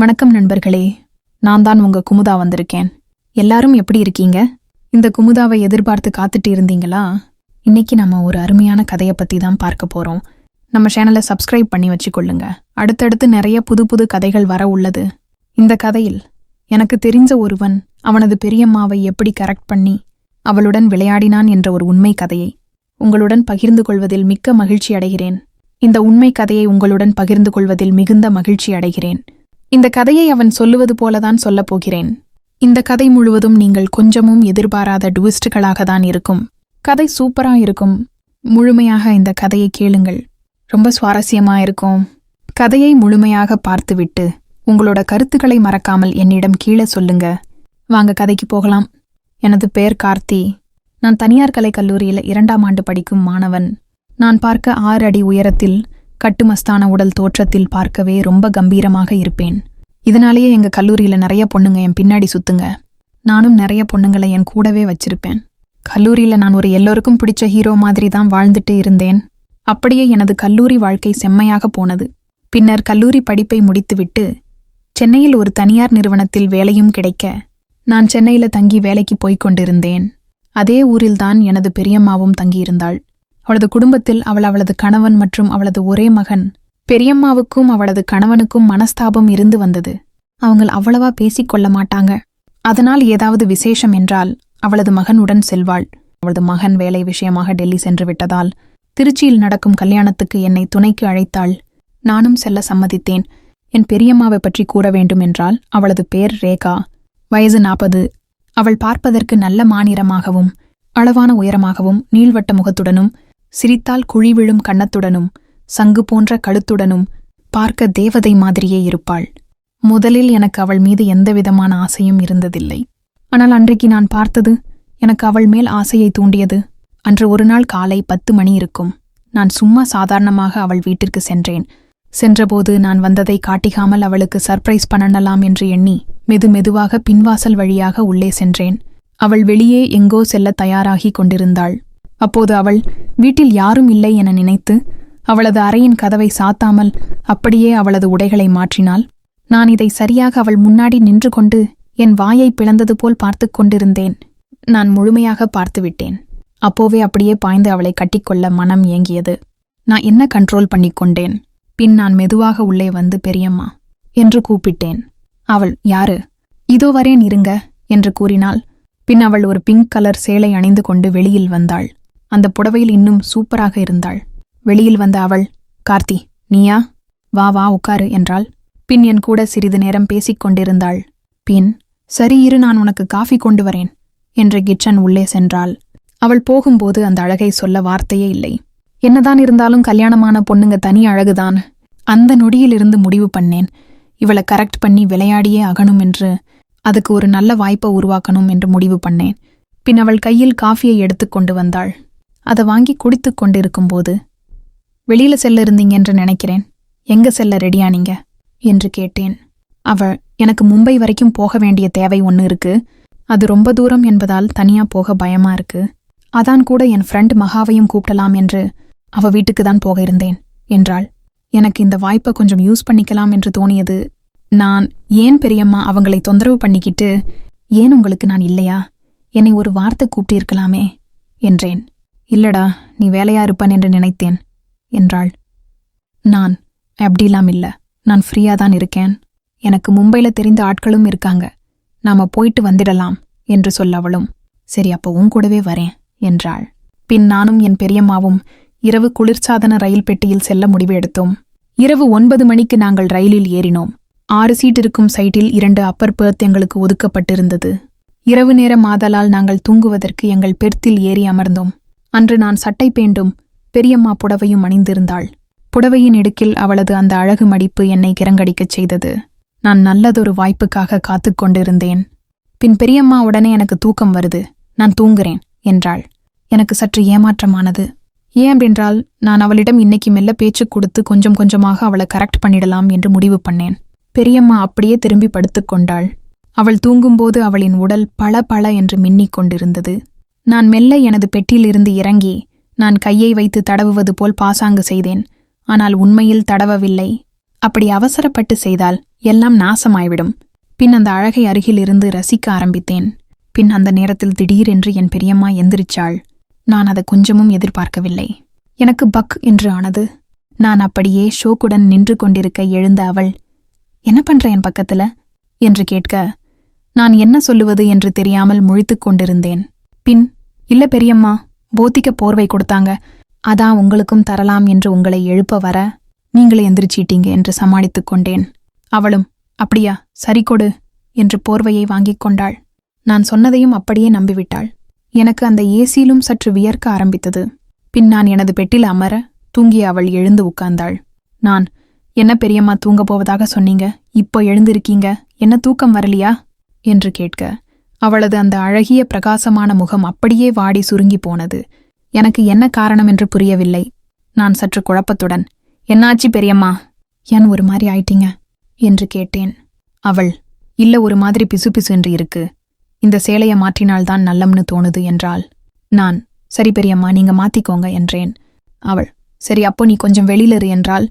வணக்கம் நண்பர்களே. நான் தான் உங்க குமுதா வந்திருக்கேன். எல்லாரும் எப்படி இருக்கீங்க? இந்த குமுதாவை எதிர்பார்த்து காத்துட்டு இருந்தீங்களா? இன்னைக்கு நம்ம ஒரு அருமையான கதையை பத்தி தான் பார்க்க போறோம். நம்ம சேனலை சப்ஸ்கிரைப் பண்ணி வச்சுக்கொள்ளுங்க. அடுத்தடுத்து நிறைய புது புது கதைகள் வர உள்ளது. இந்த கதையில் எனக்கு தெரிஞ்ச ஒருவன் அவனது பெரியம்மாவை எப்படி கரெக்ட் பண்ணி அவளுடன் விளையாடினான் என்ற ஒரு உண்மை கதையை உங்களுடன் பகிர்ந்து கொள்வதில் மிக்க மகிழ்ச்சி அடைகிறேன். இந்த உண்மை கதையை உங்களுடன் பகிர்ந்து கொள்வதில் மிகுந்த மகிழ்ச்சி அடைகிறேன். இந்த கதையை அவன் சொல்லுவது போலதான் சொல்லப் போகிறேன். இந்த கதை முழுவதும் நீங்கள் கொஞ்சமும் எதிர்பாராத டுவிஸ்டுகளாக தான் இருக்கும். கதை சூப்பரா இருக்கும். முழுமையாக இந்த கதையை கேளுங்கள். ரொம்ப சுவாரஸ்யமா இருக்கும். கதையை முழுமையாக பார்த்துவிட்டு உங்களோட கருத்துக்களை மறக்காமல் என்னிடம் கீழே சொல்லுங்க. வாங்க கதைக்கு போகலாம். எனது பெயர் கார்த்தி. நான் தனியார் கலைக் கல்லூரியில் இரண்டாம் ஆண்டு படிக்கும் மாணவன். நான் பார்க்க ஆறு அடி உயரத்தில் கட்டுமஸ்தான உடல் தோற்றத்தில் பார்க்கவே ரொம்ப கம்பீரமாக இருப்பேன். இதனாலேயே எங்க கல்லூரியில நிறைய பொண்ணுங்க என் பின்னாடி சுத்துங்க. நானும் நிறைய பொண்ணுங்களை என் கூடவே வச்சிருப்பேன். கல்லூரியில நான் ஒரு எல்லோருக்கும் பிடிச்ச ஹீரோ மாதிரி தான் வாழ்ந்துட்டு இருந்தேன். அப்படியே எனது கல்லூரி வாழ்க்கை செம்மையாக போனது. பின்னர் கல்லூரி படிப்பை முடித்துவிட்டு சென்னையில் ஒரு தனியார் நிறுவனத்தில் வேலையும் கிடைக்க நான் சென்னையில தங்கி வேலைக்கு போய்க் கொண்டிருந்தேன். அதே ஊரில்தான் எனது பெரியம்மாவும் தங்கியிருந்தாள். அவளது குடும்பத்தில் அவள் அவளது கணவன் மற்றும் அவளது ஒரே மகன். பெரியம்மாவுக்கும் அவளது கணவனுக்கும் மனஸ்தாபம் இருந்து வந்தது. அவங்க அவ்வளவா பேசிக் கொள்ள மாட்டாங்க. அதனால் ஏதாவது விசேஷம் என்றால் அவளது மகனுடன் செல்வாள். அவளது மகன் வேலை விஷயமாக டெல்லி சென்று விட்டதால் திருச்சியில் நடக்கும் கல்யாணத்துக்கு என்னை துணைக்கு அழைத்தாள். நானும் செல்ல சம்மதித்தேன். என் பெரியம்மாவை பற்றி கூற வேண்டும் என்றால் அவளது பேர் ரேகா. வயது நாற்பது அவள் பார்ப்பதற்கு நல்ல மாநிறமாகவும் அளவான உயரமாகவும் நீள்வட்ட முகத்துடனும் சிரித்தால் குழி விழும் கன்னத்துடனும் சங்கு போன்ற கழுத்துடனும் பார்க்க தேவதை மாதிரியே இருப்பாள். முதலில் எனக்கு அவள் மீது எந்தவிதமான ஆசையும் இருந்ததில்லை. ஆனால் அன்றைக்கு நான் பார்த்தது எனக்கு அவள் மேல் ஆசையை தூண்டியது. அன்று ஒரு நாள் காலை பத்து மணி இருக்கும். நான் சும்மா சாதாரணமாக அவள் வீட்டிற்கு சென்றேன். சென்றபோது நான் வந்ததை காட்டிக்காமல் அவளுக்கு சர்ப்ரைஸ் பண்ணலாம் என்று எண்ணி மெது மெதுவாக பின்வாசல் வழியாக உள்ளே சென்றேன். அவள் வெளியே எங்கோ செல்ல தயாராகிக் கொண்டிருந்தாள். அப்போது அவள் வீட்டில் யாரும் இல்லை என நினைத்து அவளது அறையின் கதவை சாத்தாமல் அப்படியே அவளது உடைகளை மாற்றினாள். நான் இதை சரியாக அவள் முன்னாடி நின்று கொண்டு என் வாயை பிளந்தது போல் பார்த்துக் கொண்டிருந்தேன். நான் முழுமையாக பார்த்துவிட்டேன் அப்போவே அப்படியே பாய்ந்து அவளை கட்டிக்கொள்ள மனம் ஏங்கியது. நான் என்ன கண்ட்ரோல் பண்ணிக் கொண்டேன்? பின் நான் மெதுவாக உள்ளே வந்து பெரியம்மா என்று கூப்பிட்டேன். அவள் யாரு? இதோ வரேன் இருங்க என்று கூறினாள். பின் அவள் ஒரு பிங்க் கலர் சேலை அணிந்து கொண்டு வெளியில் வந்தாள். அந்த புடவையில் இன்னும் சூப்பராக இருந்தாள். வெளியில் வந்த அவள் கார்த்தி நீயா? வா வா உட்காரு என்றாள். பின் என் கூட சிறிது நேரம் பேசிக் கொண்டிருந்தாள். பின் சரி இரு நான் உனக்கு காஃபி கொண்டு வரேன் என்று கிச்சன் உள்ளே சென்றாள். அவள் போகும்போது அந்த அழகை சொல்ல வார்த்தையே இல்லை. என்னதான் இருந்தாலும் கல்யாணமான பொண்ணுங்க தனி அழகுதான். அந்த நொடியிலிருந்து முடிவு பண்ணேன். இவளை கரெக்ட் பண்ணி விளையாடியே அகணும் என்று அதுக்கு ஒரு நல்ல வாய்ப்பை உருவாக்கணும் என்று முடிவு பண்ணேன். பின் அவள் கையில் காஃபியை எடுத்துக் கொண்டு வந்தாள். அதை வாங்கி குடித்துக் கொண்டிருக்கும்போது வெளியில செல்ல இருந்தீங்க என்று நினைக்கிறேன். எங்க செல்ல ரெடியானீங்க என்று கேட்டேன். அவள் எனக்கு மும்பை வரைக்கும் போக வேண்டிய தேவை ஒன்று இருக்கு. அது ரொம்ப தூரம் என்பதால் தனியா போக பயமா இருக்கு. அதான் கூட என் ஃப்ரெண்ட் மகாவையும் கூப்பிடலாம் என்று அவ வீட்டுக்கு தான் போக இருந்தேன் என்றாள். எனக்கு இந்த வாய்ப்பை கொஞ்சம் யூஸ் பண்ணிக்கலாம் என்று தோணியது. நான் ஏன் பெரியம்மா அவங்களை தொந்தரவு பண்ணிக்கிட்டு ஏன் உங்களுக்கு நான் இல்லையா? என்னை ஒரு வார்த்தை கூப்பிட்டிருக்கலாமே என்றேன். இல்லடா நீ வேலையா இருப்பான் என்று நினைத்தேன் என்றாள். நான் அப்படிலாம் இல்ல. நான் ஃப்ரீயா தான் இருக்கேன். எனக்கு மும்பைல தெரிந்த ஆட்களும் இருக்காங்க. நாம போயிட்டு வந்துடலாம் என்று சொல்லவளும் சரி அப்போ உன் கூடவே வரேன் என்றாள். பின் நானும் என் பெரியம்மாவும் இரவு குளிர்சாதன ரயில் பெட்டியில் செல்ல முடிவு எடுத்தோம். இரவு ஒன்பது மணிக்கு நாங்கள் ரயிலில் ஏறினோம். ஆறு சீட் இருக்கும் சைட்டில் இரண்டு அப்பர் பேர்த் எங்களுக்கு ஒதுக்கப்பட்டிருந்தது. இரவு நேரம் மாதலால் நாங்கள் தூங்குவதற்கு எங்கள் பெர்த்தில் ஏறி அமர்ந்தோம். அன்று நான் சட்டை பேண்டும் பெரியம்மா புடவையும் அணிந்திருந்தாள். புடவையின் இடுக்கில் அவளது அந்த அழகு மடிப்பு என்னை கிறங்கடிக்கச் செய்தது. நான் நல்லதொரு வாய்ப்புக்காக காத்துக் கொண்டிருந்தேன். பின் பெரியம்மா உடனே எனக்கு தூக்கம் வருது. நான் தூங்குறேன் என்றாள். எனக்கு சற்று ஏமாற்றமானது. ஏன் அப்படின்றால் நான் அவளிடம் இன்னைக்கு மெல்ல பேச்சு கொடுத்து கொஞ்சம் கொஞ்சமாக அவளை கரெக்ட் பண்ணிடலாம் என்று முடிவு பண்ணேன். பெரியம்மா அப்படியே திரும்பி படுத்துக் கொண்டாள். அவள் தூங்கும்போது அவளின் உடல் பள பள என்று மின்னிக் கொண்டிருந்தது. நான் மெல்ல எனது பெட்டியிலிருந்து இறங்கி நான் கையை வைத்து தடவுவது போல் பாசாங்கு செய்தேன். ஆனால் உண்மையில் தடவவில்லை. அப்படி அவசரப்பட்டு செய்தால் எல்லாம் நாசமாய்விடும். பின் அந்த அழகை அருகிலிருந்து ரசிக்க ஆரம்பித்தேன். பின் அந்த நேரத்தில் திடீரென்று என் பெரியம்மா எந்திரிச்சாள். நான் அதை கொஞ்சமும் எதிர்பார்க்கவில்லை. எனக்கு பக் என்று ஆனது. நான் அப்படியே ஷோக்குடன் நின்று கொண்டிருக்க எழுந்த அவள் என்ன பண்ற என் பக்கத்துல? என்று கேட்க நான் என்ன சொல்லுவது என்று தெரியாமல் முழித்துக் கொண்டிருந்தேன். பின் இல்ல பெரியம்மா போத்திக்க போர்வை கொடுத்தாங்க. அதான் உங்களுக்கும் தரலாம் என்று உங்களை எழுப்ப வர நீங்களே எந்திரிச்சிட்டீங்க என்று சமாளித்துக் கொண்டேன். அவளும் அப்படியா சரி கொடு என்று போர்வையை வாங்கிக் கொண்டாள். நான் சொன்னதையும் அப்படியே நம்பிவிட்டாள். எனக்கு அந்த ஏசியிலும் சற்று வியர்க்க ஆரம்பித்தது. பின் நான் எனது பெட்டில் அமர தூங்கிய அவள் எழுந்து உட்கார்ந்தாள். நான் என்ன பெரியம்மா தூங்கப் போவதாக சொன்னீங்க? இப்போ எழுந்திருக்கீங்க? என்ன தூக்கம் வரலியா? என்று கேட்க அவளது அந்த அழகிய பிரகாசமான முகம் அப்படியே வாடி சுருங்கி போனது. எனக்கு என்ன காரணம் என்று புரியவில்லை. நான் சற்று குழப்பத்துடன் என்னாச்சு பெரியம்மா? ஏன் ஒரு மாதிரி ஆயிட்டீங்க? என்று கேட்டேன். அவள் இல்ல ஒரு மாதிரி பிசுபிசு என்று இருக்கு. இந்த சேலையை மாற்றினால்தான் நல்லம்னு தோணுது என்றாள். நான் சரி பெரியம்மா நீங்க மாத்திக்கோங்க என்றேன். அவள் சரி அப்போ நீ கொஞ்சம் வெளியில இரு என்றால்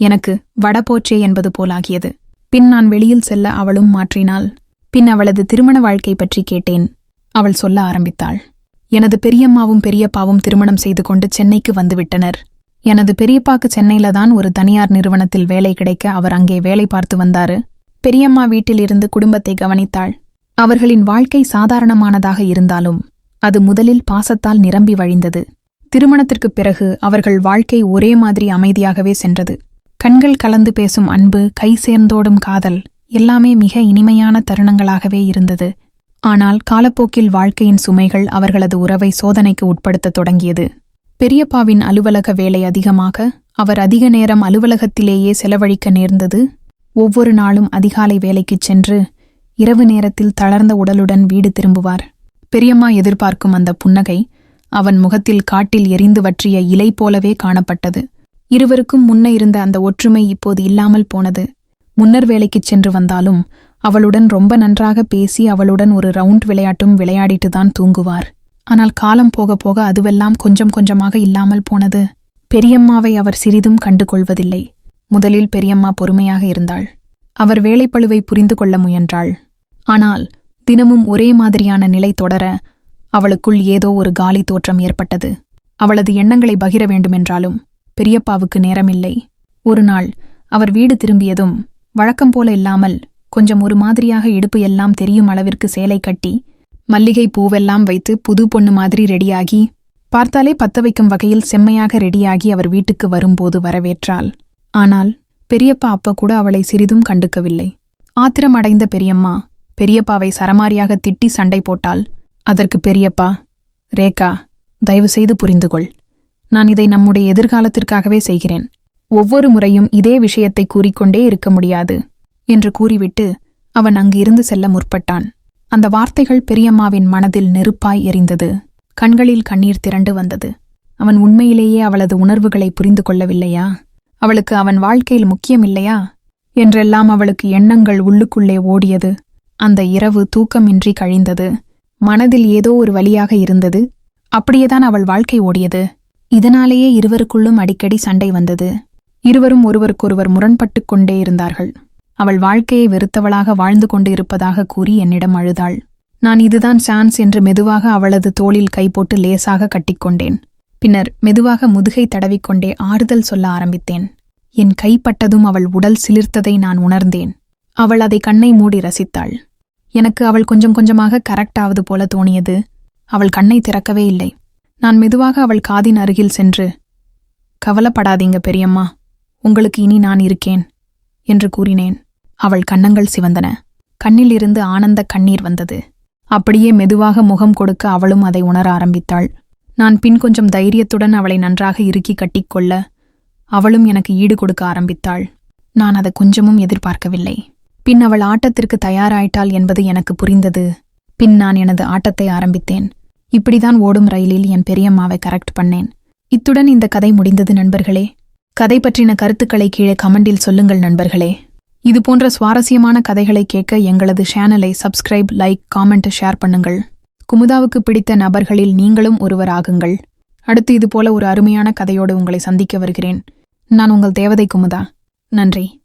எனக்கு வட போச்சே என்பது போலாகியது. பின் நான் வெளியில் செல்ல அவளும் மாற்றினாள். பின் அவளது திருமண வாழ்க்கை பற்றி கேட்டேன். அவள் சொல்ல ஆரம்பித்தாள். எனது பெரியம்மாவும் பெரியப்பாவும் திருமணம் செய்து கொண்டு சென்னைக்கு வந்துவிட்டனர் எனது பெரியப்பாக்கு சென்னையில தான் ஒரு தனியார் நிறுவனத்தில் வேலை கிடைக்க அவர் அங்கே வேலை பார்த்து வந்தாரு. பெரியம்மா வீட்டிலிருந்து குடும்பத்தை கவனித்தாள். அவர்களின் வாழ்க்கை சாதாரணமானதாக இருந்தாலும் அது முதலில் பாசத்தால் நிரம்பி வழிந்தது. திருமணத்திற்குப் பிறகு அவர்கள் வாழ்க்கை ஒரே மாதிரி அமைதியாகவே சென்றது. கண்கள் கலந்து பேசும் அன்பு கை சேர்ந்தோடும் காதல் எல்லாமே மிக இனிமையான தருணங்களாகவே இருந்தது. ஆனால் காலப்போக்கில் வாழ்க்கையின் சுமைகள் அவர்களது உறவை சோதனைக்கு உட்படுத்தத் தொடங்கியது. பெரியப்பாவின் அலுவலக வேலை அதிகமாக அவர் அதிக நேரம் அலுவலகத்திலேயே செலவழிக்க நேர்ந்தது. ஒவ்வொரு நாளும் அதிகாலை வேலைக்குச் சென்று இரவு நேரத்தில் தளர்ந்த உடலுடன் வீடு திரும்புவார். பெரியம்மா எதிர்பார்க்கும் அந்த புன்னகை அவன் முகத்தில் காட்டில் எரிந்து வற்றிய இலை போலவே காணப்பட்டது. இருவருக்கும் முன்ன இருந்த அந்த ஒற்றுமை இப்போது இல்லாமல் போனது. முன்னர் வேலைக்குச் சென்று வந்தாலும் அவளுடன் ரொம்ப நன்றாக பேசி அவளுடன் ஒரு ரவுண்ட் விளையாட்டும் விளையாடிட்டு தான் தூங்குவார். ஆனால் காலம் போக போக அதுவெல்லாம் கொஞ்சம் கொஞ்சமாக இல்லாமல் போனது. பெரியம்மாவை அவர் சிறிதும் கண்டு கொள்வதில்லை முதலில் பெரியம்மா பொறுமையாக இருந்தாள். அவர் வேலைப்பழுவை புரிந்து கொள்ள முயன்றாள். ஆனால் தினமும் ஒரே மாதிரியான நிலை தொடர அவளுக்குள் ஏதோ ஒரு காலி தோற்றம் ஏற்பட்டது. அவளது எண்ணங்களை பகிர வேண்டுமென்றாலும் பெரியப்பாவுக்கு நேரமில்லை. ஒரு நாள் அவர் வீடு திரும்பியதும் வழக்கம் போல இல்லாமல் கொஞ்சம் ஒரு மாதிரியாக இடுப்பு எல்லாம் தெரியும் அளவிற்கு சேலை கட்டி மல்லிகை பூவெல்லாம் வைத்து புது பொண்ணு மாதிரி ரெடியாகி பார்த்தாலே பத்த வைக்கும் வகையில் செம்மையாக ரெடியாகி அவர் வீட்டுக்கு வரும்போது வரவேற்றாள். ஆனால் பெரியப்பா அப்ப கூட அவளை சிறிதும் கண்டுக்கவில்லை. ஆத்திரம் அடைந்த பெரியம்மா பெரியப்பாவை சரமாரியாக திட்டி சண்டை போட்டால் அதற்கு பெரியப்பா ரேகா தயவு செய்து புரிந்துகொள். நான் இதை நம்முடைய எதிர்காலத்திற்காகவே செய்கிறேன். ஒவ்வொரு முறையும் இதே விஷயத்தை கூறிக்கொண்டே இருக்க முடியாது என்று கூறிவிட்டு அவன் அங்கு இருந்து செல்ல முற்பட்டான். அந்த வார்த்தைகள் பெரியம்மாவின் மனதில் நெருப்பாய் எரிந்தது. கண்களில் கண்ணீர் திரண்டு வந்தது. அவன் உண்மையிலேயே அவளது உணர்வுகளை புரிந்து கொள்ளவில்லையா? அவளுக்கு அவன் வாழ்க்கையில் முக்கியமில்லையா என்றெல்லாம் அவளுக்கு எண்ணங்கள் உள்ளுக்குள்ளே ஓடியது. அந்த இரவு தூக்கமின்றி கழிந்தது. மனதில் ஏதோ ஒரு வழியாக இருந்தது. அப்படியேதான் அவள் வாழ்க்கை ஓடியது. இதனாலேயே இருவருக்குள்ளும் அடிக்கடி சண்டை வந்தது. இருவரும் ஒருவருக்கொருவர் முரண்பட்டுக் கொண்டே இருந்தார்கள். அவள் வாழ்க்கையை வெறுத்தவளாக வாழ்ந்து கொண்டு இருப்பதாக கூறி என்னிடம் அழுதாள். நான் இதுதான் சான்ஸ் என்று மெதுவாக அவளது தோளில் கை போட்டு லேசாக கட்டிக்கொண்டேன். பின்னர் மெதுவாக முதுகை தடவிக்கொண்டே ஆறுதல் சொல்ல ஆரம்பித்தேன். என் கைப்பட்டதும் அவள் உடல் சிலிர்த்ததை நான் உணர்ந்தேன். அவள் அதை கண்ணை மூடி ரசித்தாள். எனக்கு அவள் கொஞ்சம் கொஞ்சமாக கரெக்டாவது போல தோணியது. அவள் கண்ணை திறக்கவே இல்லை. நான் மெதுவாக அவள் காதின் அருகில் சென்று கவலைப்படாதீங்க பெரியம்மா. உங்களுக்கு இனி நான் இருக்கேன் என்று கூறினேன். அவள் கன்னங்கள் சிவந்தன. கண்ணிலிருந்து ஆனந்த கண்ணீர் வந்தது. அப்படியே மெதுவாக முகம் கொடுக்க அவளும் அதை உணர ஆரம்பித்தாள். நான் பின் கொஞ்சம் தைரியத்துடன் அவளை நன்றாக இறுக்கி கட்டிக்கொள்ள அவளும் எனக்கு ஈடு கொடுக்க ஆரம்பித்தாள். நான் அதை கொஞ்சமும் எதிர்பார்க்கவில்லை. பின் அவள் ஆட்டத்திற்கு தயாராயிட்டாள் என்பது எனக்கு புரிந்தது. பின் நான் எனது ஆட்டத்தை ஆரம்பித்தேன். இப்படிதான் ஓடும் ரயிலில் என் பெரியம்மாவை கரெக்ட் பண்ணேன். இத்துடன் இந்த கதை முடிந்தது நண்பர்களே. கதை பற்றின கருத்துக்களை கீழே கமெண்டில் சொல்லுங்கள் நண்பர்களே. இது போன்ற சுவாரஸ்யமான கதைகளை கேட்க எங்களது சேனலை சப்ஸ்கிரைப் லைக் காமெண்ட் ஷேர் பண்ணுங்கள். குமுதாவுக்கு பிடித்த நபர்களில் நீங்களும் ஒருவர் ஆகுங்கள். அடுத்து இதுபோல ஒரு அருமையான கதையோடு உங்களை சந்திக்க வருகிறேன். நான் உங்கள் தேவதை குமுதா. நன்றி.